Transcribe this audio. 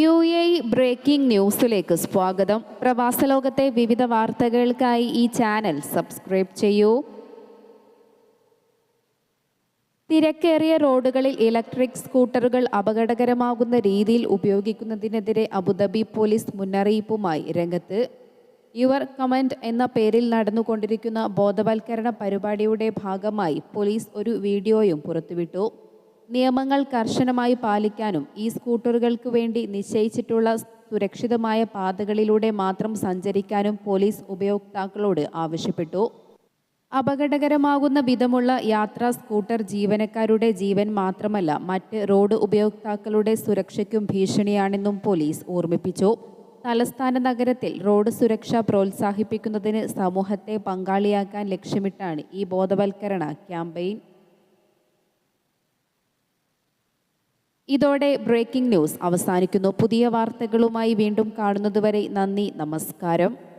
U A breaking ന്യൂസിലേക്ക് സ്വാഗതം. പ്രവാസ ലോകത്തെ വിവിധ വാർത്തകൾക്കായി ഈ ചാനൽ സബ്സ്ക്രൈബ് ചെയ്യൂ. തിരക്കേറിയ റോഡുകളിൽ ഇലക്ട്രിക് സ്കൂട്ടറുകൾ അപകടകരമാകുന്ന രീതിയിൽ ഉപയോഗിക്കുന്നതിനെതിരെ അബുദാബി പോലീസ് മുന്നറിയിപ്പുമായി രംഗത്ത്. യുവർ കമന്റ് എന്ന പേരിൽ നടന്നുകൊണ്ടിരിക്കുന്ന ബോധവൽക്കരണ പരിപാടിയുടെ ഭാഗമായി പോലീസ് ഒരു വീഡിയോയും പുറത്തുവിട്ടു. നിയമങ്ങൾ കർശനമായി പാലിക്കാനും ഈ സ്കൂട്ടറുകൾക്ക് വേണ്ടി നിശ്ചയിച്ചിട്ടുള്ള സുരക്ഷിതമായ പാതകളിലൂടെ മാത്രം സഞ്ചരിക്കാനും പോലീസ് ഉപയോക്താക്കളോട് ആവശ്യപ്പെട്ടു. അപകടകരമാകുന്ന വിധമുള്ള യാത്രാ സ്കൂട്ടർ ജീവനക്കാരുടെ ജീവൻ മാത്രമല്ല മറ്റ് റോഡ് ഉപയോക്താക്കളുടെ സുരക്ഷയ്ക്കും ഭീഷണിയാണെന്നും പോലീസ് ഓർമ്മിപ്പിച്ചു. തലസ്ഥാന നഗരത്തിൽ റോഡ് സുരക്ഷ പ്രോത്സാഹിപ്പിക്കുന്നതിന് സമൂഹത്തെ പങ്കാളിയാക്കാൻ ലക്ഷ്യമിട്ടാണ് ഈ ബോധവൽക്കരണ ക്യാമ്പയിൻ. ഇതോടെ ബ്രേക്കിംഗ് ന്യൂസ് അവസാനിക്കുന്നു. പുതിയ വാർത്തകളുമായി വീണ്ടും കാണുന്നതുവരെ നന്ദി നമസ്കാരം.